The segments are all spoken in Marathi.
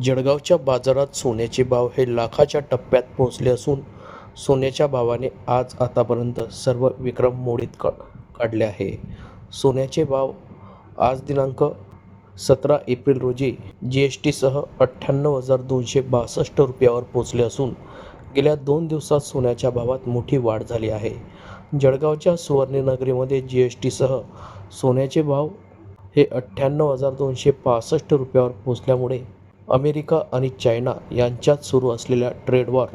जळगावच्या बाजारात सोन्याचे भाव हे लाखाच्या टप्प्यात पोहोचले असून सोन्याच्या भावाने आज आतापर्यंत सर्व विक्रम मोडीत का काढले आहे. सोन्याचे भाव आज दिनांक सतरा एप्रिल रोजी जी एस टीसह अठ्ठ्याण्णव हजार दोनशे बासष्ट रुपयावर पोहोचले असून गेल्या दोन दिवसात सोन्याच्या भावात मोठी वाढ झाली आहे. जळगावच्या सुवर्णनगरीमध्ये जी एस टीसह सोन्याचे भाव हे अठ्ठ्याण्णव हजार दोनशे पासष्ट रुपयावर पोचल्यामुळे अमेरिका आणि चायना यांच्यात सुरू असलेल्या ट्रेड वॉर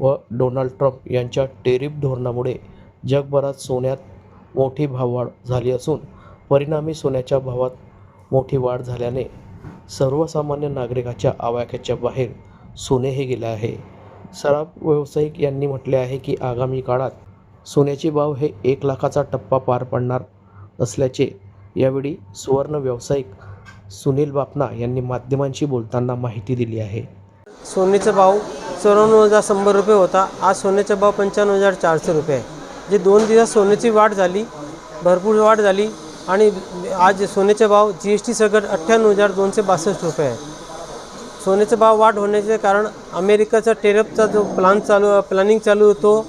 व डोनाल्ड ट्रम्प यांच्या टेरिफ धोरणामुळे जगभरात सोन्यात मोठी भाववाढ झाली असून परिणामी सोन्याच्या भावात मोठी वाढ झाल्याने सर्वसामान्य नागरिकाच्या आवाक्याच्या बाहेर सोने हे गेले आहे. सराफ व्यावसायिक यांनी म्हटले आहे की आगामी काळात सोन्याचे भाव हे एक लाखाचा टप्पा पार पडणार असल्याचे यावेळी सुवर्ण व्यावसायिक सुनील बापना यांनी माध्यमांशी बोलताना माहिती दिली आहे. सोन्याचा भाव चौऱ्याण्णव हजार शंभर रुपये होता. आज सोन्याचा भाव पंच्याण्णव हजार चारशे रुपये आहे. जे दोन दिवस सोन्याची वाढ झाली भरपूर वाढ झाली आणि आज सोन्याचा भाव जी एस टी सगट अठ्ठ्याण्णव हजार दोनशे बासष्ट रुपये आहे. सोन्याचा भाव वाढ होण्याचे कारण अमेरिकाचा टेरपचा जो प्लान चालू प्लॅनिंग चालू होतो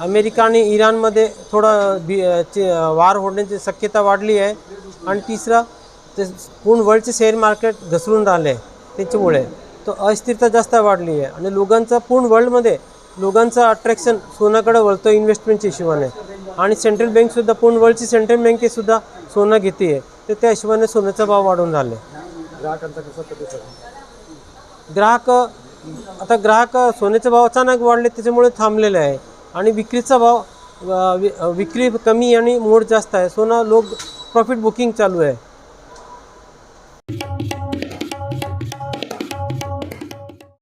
अमेरिका आणि इराणमध्ये थोडा बी वार होण्याची शक्यता वाढली आहे. आणि तिसरा ते पूर्ण वर्ल्डचे शेअर मार्केट घसरून राहिले आहे त्याच्यामुळे. तो अस्थिरता जास्त वाढली आहे. आणि लोकांचा पूर्ण वर्ल्डमध्ये लोकांचं अट्रॅक्शन सोन्याकडे वळतो इन्व्हेस्टमेंटच्या हिशोबाने. आणि सेंट्रल बँकसुद्धा पूर्ण वर्ल्डची सेंट्रल बँकेसुद्धा सोनं घेते आहे तर त्या हिशोबाने सोन्याचा भाव वाढून राहिले ग्राहक आता ग्राहक सोन्याचे भाव अचानक वाढले त्याच्यामुळे थांबलेले आहे. आणि विक्रीचा भाव विक्री कमी आणि मोड जास्त आहे. सोनं लोक प्रॉफिट बुकिंग चालू आहे.